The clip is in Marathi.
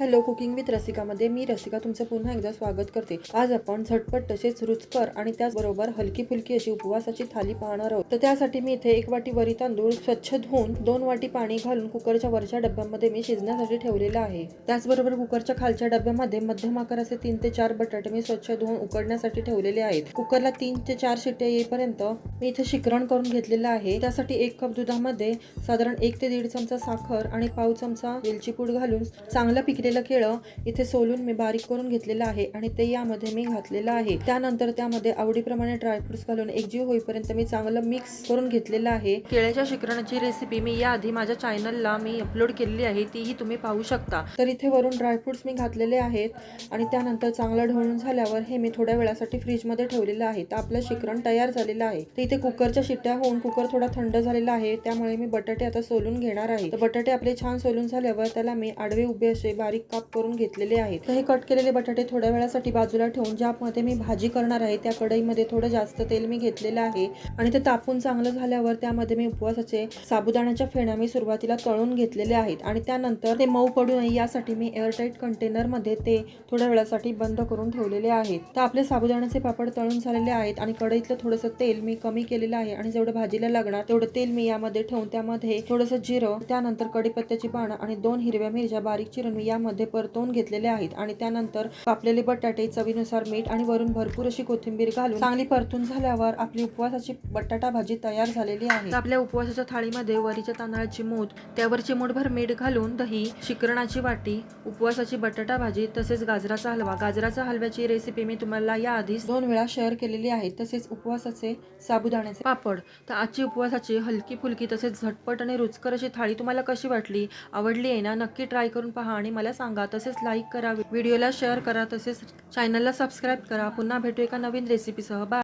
हॅलो कुकिंग विथ रसिकामध्ये मी रसिका तुमचं पुन्हा एकदा स्वागत करते. आज आपण झटपट तसेच रुचकर आणि त्याचबरोबर हलकी फुलकी अशी उपवासाची थाली पाहणार आहोत. तर त्यासाठी मी इथे एक वाटी वरी तांदूळ स्वच्छ धुवून दोन वाटी पाणी घालून कुकरच्या वरच्या डब्यामध्ये मी शिजण्यासाठी ठेवलेलं आहे. त्याचबरोबर कुकरच्या खालच्या डब्यामध्ये मध्यम आकाराचे तीन ते चार बटाटे मी स्वच्छ धुवून उकडण्यासाठी ठेवलेले आहेत. कुकरला तीन ते चार शिट्ट्या येईपर्यंत मी इथे शिकरण करून घेतलेलं आहे. त्यासाठी एक कप दुधामध्ये साधारण एक ते दीड चमचा साखर आणि पाव चमचा वेलची पूड घालून चांगलं पिकलेलं केळं इथे सोलून मी बारीक करून घेतलेलं आहे आणि ते यामध्ये मी घातलेलं आहे. त्यानंतर त्यामध्ये आवडीप्रमाणे ड्रायफ्रुट्स घालून एकजीव होईपर्यंत मी चांगलं मिक्स करून घेतलेलं आहे. केळ्याच्या शिकरणाची रेसिपी मी याआधी माझ्या चॅनलला मी अपलोड केलेली आहे तीही तुम्ही पाहू शकता. तर इथे वरून ड्रायफ्रुट्स मी घातलेले आहेत आणि त्यानंतर चांगलं ढवळून झाल्यावर हे मी थोड्या वेळासाठी फ्रीजमध्ये ठेवलेलं आहे. तर आपलं शिकरण तयार झालेलं आहे. तर इथे कुकरच्या शिट्ट्या होऊन कुकर थोडा थंड झालेला आहे त्यामुळे मी बटाटे आता सोलून घेणार आहे. तर बटाटे आपले छान सोलून झाल्यावर त्याला मी आडवे उभे असे बारीक काप करून घेतलेले आहेत. तर हे कट केलेले बटाटे थोड्या वेळासाठी बाजूला ठेवून ज्यामध्ये मी भाजी करणार आहे त्या कढईमध्ये थोडं जास्त तेल मी घेतलेलं आहे. आणि ते तापून चांगलं झाल्यावर त्यामध्ये मी उपवासाचे साबुदाण्याच्या फेण्या मी सुरुवातीला तळून घेतलेले आहेत. आणि त्यानंतर ते मऊ पडू नये यासाठी मी एअरटाईट कंटेनरमध्ये ते थोड्या वेळासाठी बंद करून ठेवलेले आहेत. तर आपले साबुदाण्याचे पापड तळून झालेले आहेत आणि कढईतलं थोडंसं तेल मी कमी केलेलं आहे. आणि जेवढं भाजीला लागणार तेवढं तेल मी यामध्ये ठेवून त्यामध्ये थोडंसं जिरं त्यानंतर कढीपत्त्याची पानं आणि दोन हिरव्या मिरच्या बारीक चिरून मी यामध्ये परतवून घेतलेले आहेत. आणि त्यानंतर कापलेले बटाटे चवीनुसार मीठ आणि वरून भरपूर अशी कोथिंबीर घालून चांगली परतून झाल्यावर आपली उपवासाची बटाटा भाजी तयार झालेली आहे. आपल्या उपवासाच्या थाळीमध्ये वरीच्या तांदळाची मूठ त्यावर चिमूटभर मीठ घालून दही शिकरणाची वाटी उपवासाची बटाटा भाजी तसेच गाजराचा हलवा. गाजराचा हलव्याची रेसिपी मी तुम्हाला याआधीच दोन वेळा शेअर केलेली आहे. तसेच उपवासाचे साबुदाण्याचे पापड. तर आजची उपवासाची हलकी फुलकी तसेच झटपट आणि रुचकर अशी थाळी तुम्हाला कशी वाटली आवडली आहे ना नक्की ट्राय करून पहा आणि मला सांगा तसेच लाईक करा व्हिडिओला शेअर करा तसेच चॅनलला सबस्क्राईब करा. पुन्हा भेटू एका नवीन रेसिपीसह बाय